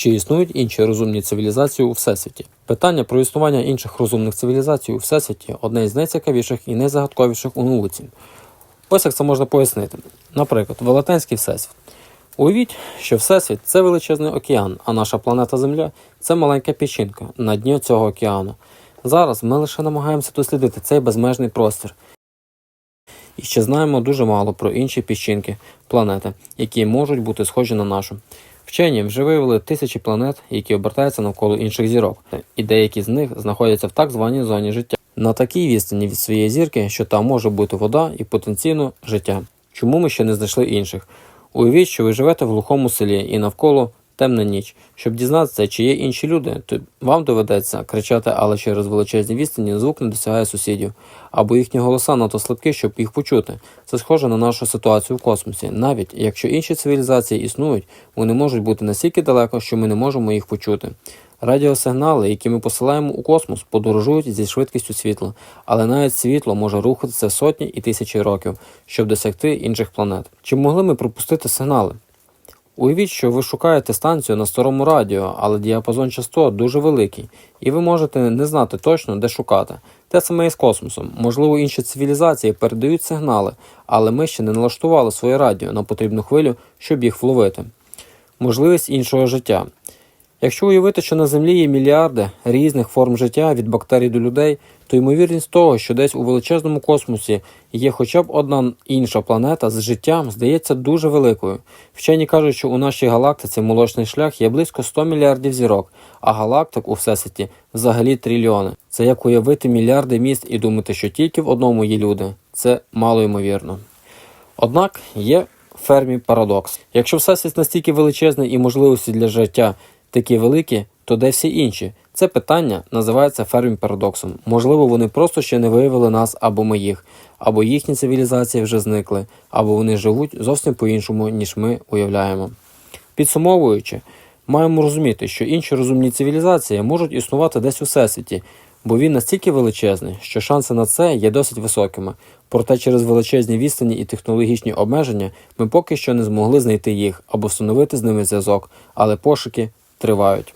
Чи існують інші розумні цивілізації у всесвіті? Питання про існування інших розумних цивілізацій у всесвіті одне із найцікавіших і найзагадковіших у науці. Ось як це можна пояснити. Наприклад, велетенський всесвіт. Уявіть, що Всесвіт це величезний океан, а наша планета Земля це маленька печінка на дні цього океану. Зараз ми лише намагаємося дослідити цей безмежний простір. І ще знаємо дуже мало про інші піщинки планети, які можуть бути схожі на нашу. Вчені вже виявили тисячі планет, які обертаються навколо інших зірок, і деякі з них знаходяться в так званій зоні життя. На такій відстані від своєї зірки, що там може бути вода і потенційно життя. Чому ми ще не знайшли інших? Уявіть, що ви живете в глухому селі і навколо темна ніч. Щоб дізнатися, чи є інші люди, то вам доведеться кричати, але через величезні відстані звук не досягає сусідів, або їхні голоса надто слабкі, щоб їх почути. Це схоже на нашу ситуацію в космосі. Навіть якщо інші цивілізації існують, вони можуть бути настільки далеко, що ми не можемо їх почути. Радіосигнали, які ми посилаємо у космос, подорожують зі швидкістю світла, але навіть світло може рухатися сотні і тисячі років, щоб досягти інших планет. Чи могли ми пропустити сигнали? Уявіть, що ви шукаєте станцію на старому радіо, але діапазон частот дуже великий, і ви можете не знати точно, де шукати. Те саме і з космосом. Можливо, інші цивілізації передають сигнали, але ми ще не налаштували своє радіо на потрібну хвилю, щоб їх вловити. Можливість іншого життя. Якщо уявити, що на Землі є мільярди різних форм життя від бактерій до людей, то ймовірність того, що десь у величезному космосі є хоча б одна інша планета з життям, здається дуже великою. Вчені кажуть, що у нашій галактиці молочний шлях є близько 100 мільярдів зірок, а галактик у всесвіті взагалі трильйони. Це як уявити мільярди міст і думати, що тільки в одному є люди. Це мало ймовірно. Однак є фермі парадокс. Якщо всесвіт настільки величезний і можливості для життя такі великі, то де всі інші? Це питання називається фермі парадоксом. Можливо, вони просто ще не виявили нас або ми їх, або їхні цивілізації вже зникли, або вони живуть зовсім по-іншому, ніж ми уявляємо. Підсумовуючи, маємо розуміти, що інші розумні цивілізації можуть існувати десь у всесвіті, бо він настільки величезний, що шанси на це є досить високими. Проте через величезні відстані і технологічні обмеження ми поки що не змогли знайти їх або встановити з ними зв'язок, але пошуки тривають.